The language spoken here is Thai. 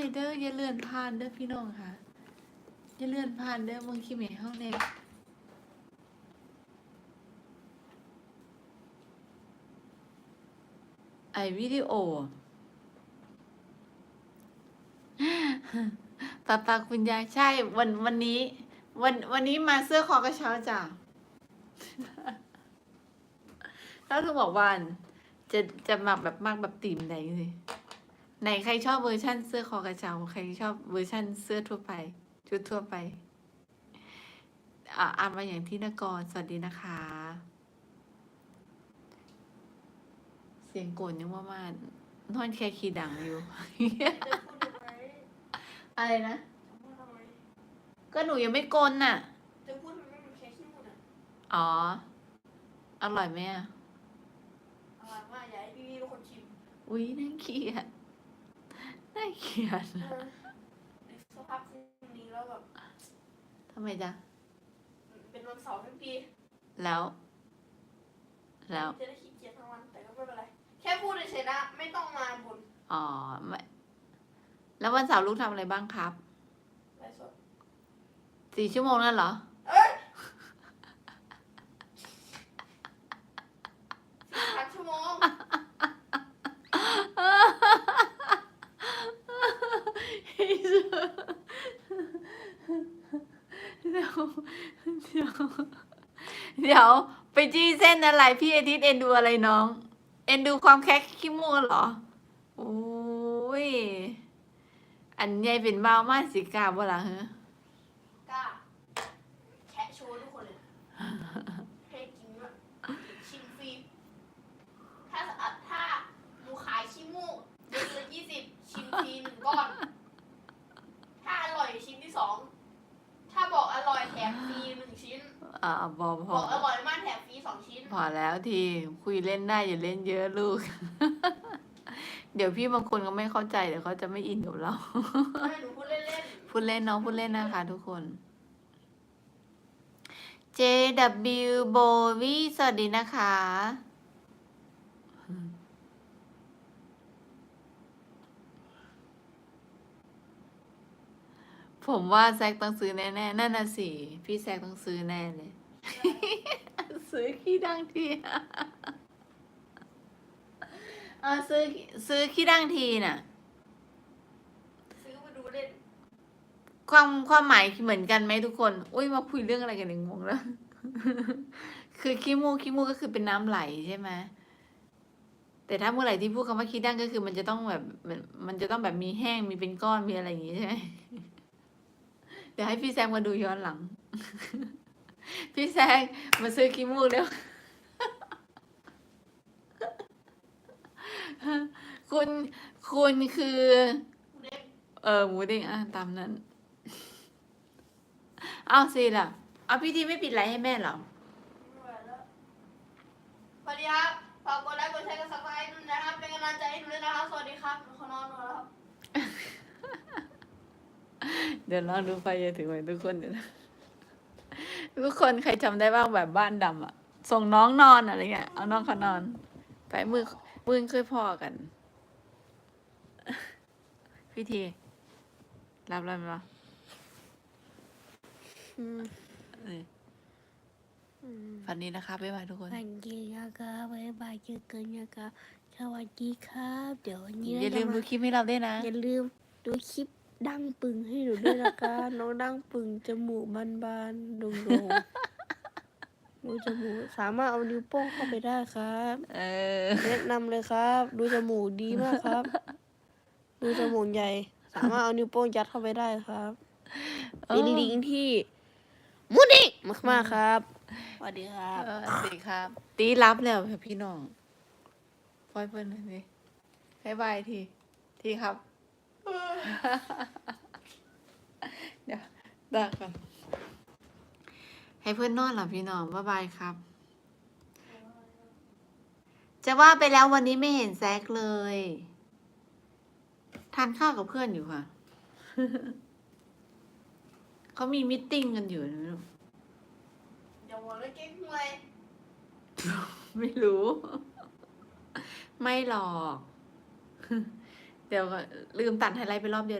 เลยเด้ออย่าเลื่อนผ่านเด้อพี่น้องค่ะอย่าเลื่อนผ่านเด้อมึงคิดเหม่ห้องแน่ไอวิดีโอป้าป้าคุณยายใช่วันวันนี้ วันวันนี้มาเสื้อคอกระเช้าจ้ะถ้าทุกบอกว่าจะจะมักแบบมักแบบตีมไหนสิ ไหนใครชอบเวอร์ชั่นเสื้อคอกระเช้าใครชอบเวอร์ชั่นเสื้อทั่วไป ชุดทั่วไปอ่าอ่านมาอย่างที่นกรสวัสดีนะคะ เสียงโกนยังว่ามานนอนแค่ขีดังอยู่จะพูดทำไมอะไรนะจะพูดทำไมก็หนูยังไม่โกนน่ะจะพูดทำไมมันแค่ขี้มูดอะอ๋อ อร่อยไหมอะ อร่อยมากอยากให้พี่พี่เป็นคนชิม อุ้ยน่าเกลียด น่าเกลียดเออในสภาพที่นี้แล้วแบบทำไมจ๊ะ เป็นวันเสาร์ทั้งปีแล้ว แล้ว จะได้ขี้เกียจทั้งวันแต่ก็ไม่เป็นไร แค่พูดเฉยๆนะไม่ต้องมาบนอ๋อไม่แล้ววันเสาร์ลูกทำอะไรบ้างครับไลฟ์สดสี่ชั่วโมงนั่นเหรอ เอ้ยสี่พันชั่วโมง เดี๋ยวเดี๋ยวเดี๋ยวไปจี้เส้นอะไร พี่อาทิตย์เอ็นดูอะไรน้อง เอ็นดูความแคกขี้มัวเหรอโอ้ย อันใหญ่เป็นเบามาสิกาบ่ล่ะฮะ กล้าแชะโชว์ทุกคนเลยให้กินด้วยชิมฟรี ถ้าสะถ้าหนูขายชิมูกเดือนละยี่สิบชิมฟรีหนึ่งก้อน ถ้าอร่อยชิ้นที่สอง ถ้าบอกอร่อยแถมฟรีหนึ่งชิ้น อ่าบอพบออกอร่อยมากแถมฟรีสองชิ้นพอแล้วทีคุยเล่นได้อย่าเล่นเยอะลูก เดี๋ยวพี่บางคนก็ไม่เข้าใจเดี๋ยวเขาจะไม่อินกับเรา ไม่หนูพูดเล่นพูดเล่นน้องพูดเล่นนะคะทุกคน JW b o w y สวัสดีนะคะ ผมว่าแซกต้องซื้อแน่ๆ นั่นน่ะสิ พี่แซกต้องซื้อแน่เลย ซื้อขี้ดังทีเออซื้อซื้อขี้ดังทีน่ะๆซื้อมาดูเล่น ความความหมายเหมือนกันไหมทุกคน อุ้ยมาคุยเรื่องอะไรกันเนี่ยงงแล้ว คือขี้มูกขี้มูกก็คือเป็นน้ำไหลใช่ไหมแต่ถ้าเมื่อไหร่ที่พูดคำว่าขี้ดั้งก็คือมันจะต้องแบบมันมันจะต้องแบบมีแห้งมีเป็นก้อนมีอะไรอย่างงี้ใช่ไหมเดี๋ยวให้พี่แซงมาดูย้อนหลัง พี่แซงมาซื้อขี้มูกเร็วคุณคุณคือเล่นเออหมูเด้งอะตามนั้น เอาสิล่ะ เอาพี่ทีไม่ปิดไลน์ให้แม่เหรอไม่ไหวแล้วสวัสดีครับฝากกดไลค์กดแชร์กดซับสไครต์ด้วยนะครับ เป็นกำลังใจให้หนูด้วยนะครับ สวัสดีครับหนูขอนอนหนูแล้วครับ เดี๋ยวลองดูไปจะถึงไหมทุกคนเดี๋ยวนะ ทุกคนใครจำได้บ้างแบบบ้านดำอะส่งน้องนอนอะไรเงี้ยเอาน้องเขานอน ไปมือมือเคยพ่อกัน พี่ที รับแล้วไหมวะเออฝันนี้นะคะบ๊ายบายทุกคนสวัสดีนะครับบ๊ายบายเจอกันนะครับสวัสดีครับ เดี๋ยววันนี้อย่าลืมดูคลิปให้เราด้วยนะ อย่าลืมดูคลิป ดังปึงให้หนูด้วยนะคะ น้องดังปึงจมูกบานๆโด่งๆดูจมูกสามารถเอานิ้วโป้งเข้าไปได้ครับเออแนะนำเลยครับ ดูจมูกดีมากครับ ดูจมูกใหญ่ สามารถเอานิ้วโป้งยัดเข้าไปได้ครับเป็นลิงที่มุดิมากๆครับสวัสดีครับเออสิครับ ตีรับแล้วค่ะพี่น้องปล่อยเพิ่นหน่อยสิบายบายทีทีครับ เดี๋ยวดักก่อน ให้เพื่อนนอนเหรอพี่น้องบายบายครับ จะว่าไปแล้ววันนี้ไม่เห็นแซกเลย ทานข้าวกับเพื่อนอยู่ค่ะ เขามีมิทติ้งกันอยู่นะลูกเดี๋ยวหัวเลยเก๊กหวยไม่รู้ ไม่หรอก เดี๋ยวก่อนลืมตัดไฮไลท์ไปรอบเดียว